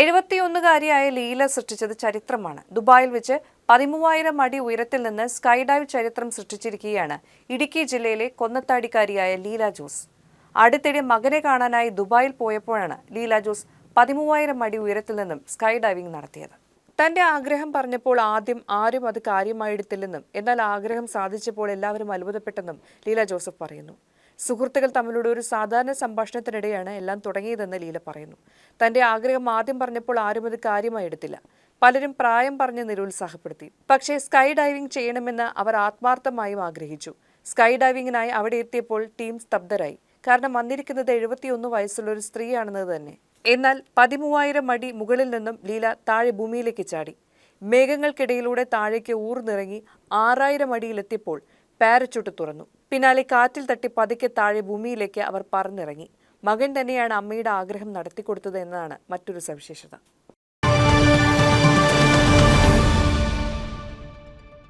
എഴുപത്തിയൊന്നുകാരിയായ ലീല സൃഷ്ടിച്ചത് ചരിത്രമാണ്. ദുബായിൽ വെച്ച് പതിമൂവായിരം അടി ഉയരത്തിൽ നിന്ന് സ്കൈ ഡൈവ് ചരിത്രം സൃഷ്ടിച്ചിരിക്കുകയാണ് ഇടുക്കി ജില്ലയിലെ കൊന്നത്താടിക്കാരിയായ ലീല ജോസ്. അടുത്തിടെ മകനെ കാണാനായി ദുബായിൽ പോയപ്പോഴാണ് ലീല ജോസ് പതിമൂവായിരം അടി ഉയരത്തിൽ നിന്നും സ്കൈ ഡൈവിംഗ് നടത്തിയത്. തന്റെ ആഗ്രഹം പറഞ്ഞപ്പോൾ ആദ്യം ആരും അത് കാര്യമായെടുത്തില്ലെന്നും എന്നാൽ ആഗ്രഹം സാധിച്ചപ്പോൾ എല്ലാവരും അത്ഭുതപ്പെട്ടെന്നും ലീല ജോസഫ് പറയുന്നു. സുഹൃത്തുക്കൾ തമ്മിലുള്ള ഒരു സാധാരണ സംഭാഷണത്തിനിടെയാണ് എല്ലാം തുടങ്ങിയതെന്ന് ലീല പറയുന്നു. തന്റെ ആഗ്രഹം ആദ്യം പറഞ്ഞപ്പോൾ ആരും അത് കാര്യമായി എടുത്തില്ല. പലരും പ്രായം പറഞ്ഞ് നിരുത്സാഹപ്പെടുത്തി. പക്ഷേ സ്കൈ ഡൈവിംഗ് ചെയ്യണമെന്ന് അവർ ആത്മാർത്ഥമായും ആഗ്രഹിച്ചു. സ്കൈ ഡൈവിംഗിനായി അവിടെ എത്തിയപ്പോൾ ടീം സ്തബ്ധരായി. കാരണം വന്നിരിക്കുന്നത് എഴുപത്തിയൊന്ന് വയസ്സുള്ള ഒരു സ്ത്രീയാണെന്നത് തന്നെ. എന്നാൽ പതിമൂവായിരം അടി മുകളിൽ നിന്നും ലീല താഴെ ഭൂമിയിലേക്ക് ചാടി. മേഘങ്ങൾക്കിടയിലൂടെ താഴേക്ക് ഊർന്നിറങ്ങി ആറായിരം അടിയിലെത്തിയപ്പോൾ പാരച്ചൂട്ട് തുറന്നു. പിന്നാലെ കാറ്റിൽ തട്ടി പതുക്കെ താഴെ ഭൂമിയിലേക്ക് അവർ പറന്നിറങ്ങി. മകൻ തന്നെയാണ് അമ്മയുടെ ആഗ്രഹം നടത്തിക്കൊടുത്തത് എന്നതാണ് മറ്റൊരു സവിശേഷത.